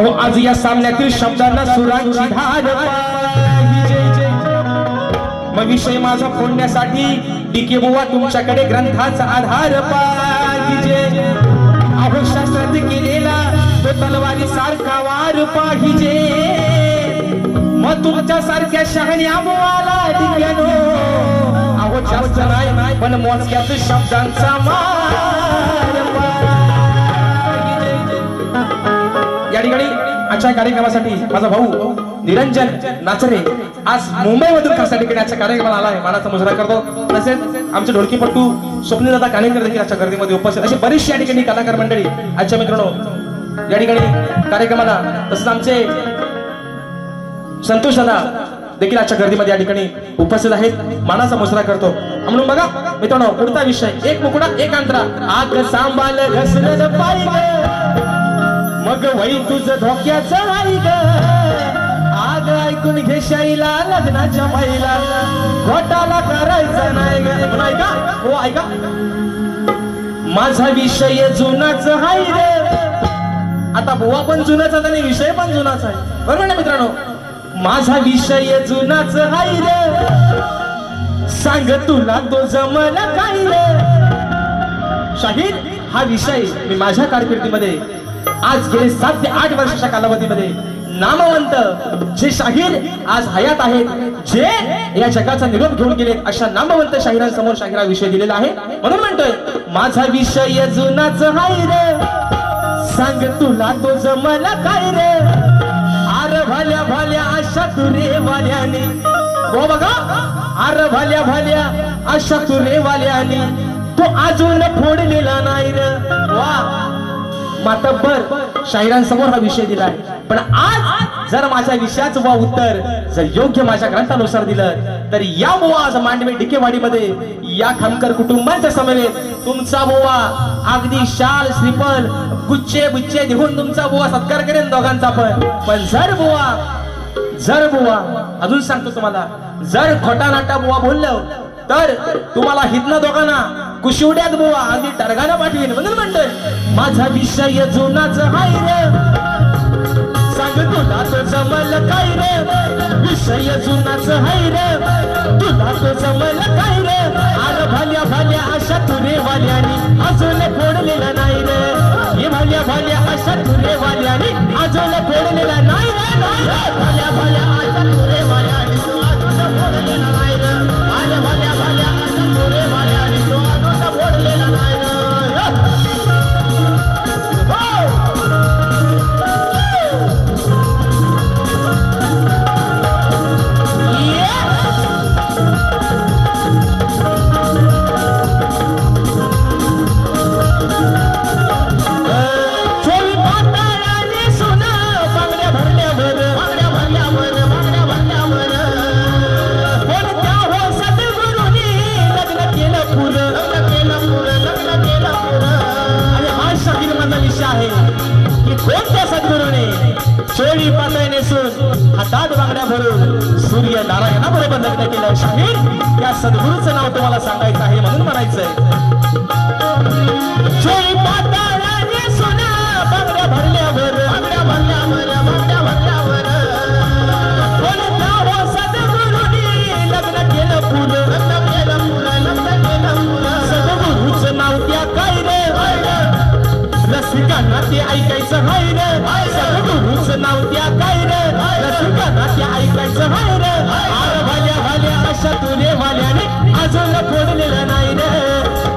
अहो आज या सामन्यातील शब्दांना सुरांची धार मग विषय माझा फोडण्यासाठी डीके बुवा तुमच्याकडे ग्रंथाचा आधार पाहिजे. अहो शास्त्रात केलेला तो तलवारी सारखा वार पाहिजे. मग तुमच्या सारख्या शहाण्या बुवाला डिक्यानो अहो जास्त नाही पण मोजक्याच शब्दांचा मार पाहिजे. या ठिकाणी आजच्या कार्यक्रमासाठी माझा भाऊ निरंजन नाचरे आज मुंबईमधून खासाठी आजच्या कार्यक्रमाला आलाय. मानाचा मुजरा करतो. तसेच आमचे ढोलकीपट्टू स्वप्नीलदा कानेकर देखील आजच्या गर्दीमध्ये उपस्थित अशी बरीचशी या ठिकाणी कलाकार मंडळी आजच्या मित्रांनो या ठिकाणी कार्यक्रमाला तसेच आमचे संतोष दादा देखील आजच्या गर्दीमध्ये या ठिकाणी उपस्थित आहेत. मानाचा मुजरा करतो. म्हणून बघा मित्रांनो पुढचा विषय एक मुकडा एक अंतरा आग सांभाळ मग वही तुझ धोक्याचं आई ग. आग ऐकून घे शाईला लग्नाच्या महिला. घोटाला करायचं नाही ग. नाही का? हो ऐका माझा विषय जुनाच हाय रे. आता बुवा पण जुनाच आहे आणि विषय पण जुनाच आहे. बरोबर ना मित्रांनो? माझा विषय जुनाच हाय रे. सांग तुला तो जमला काय रे? शाहीर हा विषय मी माझ्या कारकिर्दीमध्ये आज गेले सात ते आठ वर्षाच्या कालावधीमध्ये नामवंत जे शाहीर आज हयात आहेत जे या जगाचा निरोप घेऊन गेले अशा नामवंत शाहिरांसमोर शाहिरा विषय दिलेला आहे. म्हणून म्हणतोय माझा विषय जुनाच हाय रे. सांग तुला तो जमला काय रे? आर भाल्या भाल्या अशा तुरे वाल्याने हो बघा आर भाल्या भाल्या अशा तुरे वाल्याने तो अजून फोडलेला नाही रे. वा. मातब्बर शाहिरांसमोर हा विषय दिलाय. पण आज जर माझ्या विषयाचं वा उत्तर जर योग्य माझ्या ग्रंथानुसार दिलं तर या बोवा आज मांडवे डिकेवाडीमध्ये या खामकर कुटुंबांच्या समवेत तुमचा बोवा अगदी शाल श्रीफल गुच्छे बुच्चे देऊन तुमचा बोवा सत्कार करेन दोघांचा पण. पण जर बोवा जर बुवा अजून सांगतो तुम्हाला जर खोटा नाटा बुवा बोललं तर तुम्हाला हितनं दोघांना कुशिवड्यात बुवा अगदी टरगाना पाठवीन. म्हणून म्हणतोय माझा विषय जुनाच हाय रे. सांग तुला तो जमल काय रे? विषय जुनाच हाय रे. तुला तो जमल काय रे? आर भाल्या भाल्या अशा तुरे वाल्यानी अजून फोडलेला नाही रे. हे भाल्या भाल्या अशा तुरे वाल्यानी अजून फोडलेला नाही नाही रे. भाल्या भाल्या अशा तुरे सोळी पातळ नेसून हातात बांगड्या भरून सूर्य नारायणाबरोबर लग्न केलं शाहीर त्या सद्गुरूचं नाव तुम्हाला सांगायचं आहे म्हणून म्हणायचंय. रसिकांना ते ऐकायचं हाय रे? सद्गुरूचं नाव त्या काय रे? रसिकांना ते ऐकायचं हाय रे? आर भाल्या भाल्या अशा तुले वाल्याने अजून फोडलेलं नाही रे.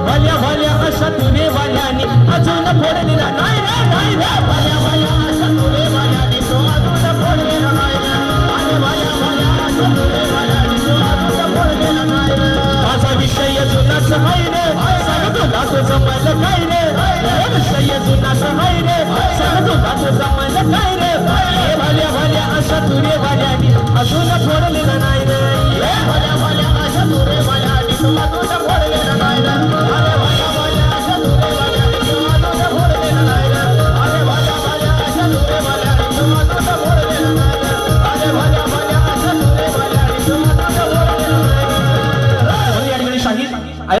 भाल्या भाल्या अशा तुले वाल्याने अजून फोडलेलं नाही रे नाही रे. भाल्या भाल्या अशा तुने वाल्याने तो अजून फोडलेला नाही रे. भाल्या भाल्या भाल्या अशा तुने वाल्याने तो अजून फोडलेला नाही रे. माझा विषय जुनाच हाय रे. सांग तुला तुझं जमल काय रे? हे रे सांग तुला तो काय रे भल्या भाल्या भाल्या अशा तुरे वाल्याने अजून फोडलेला नाही रे.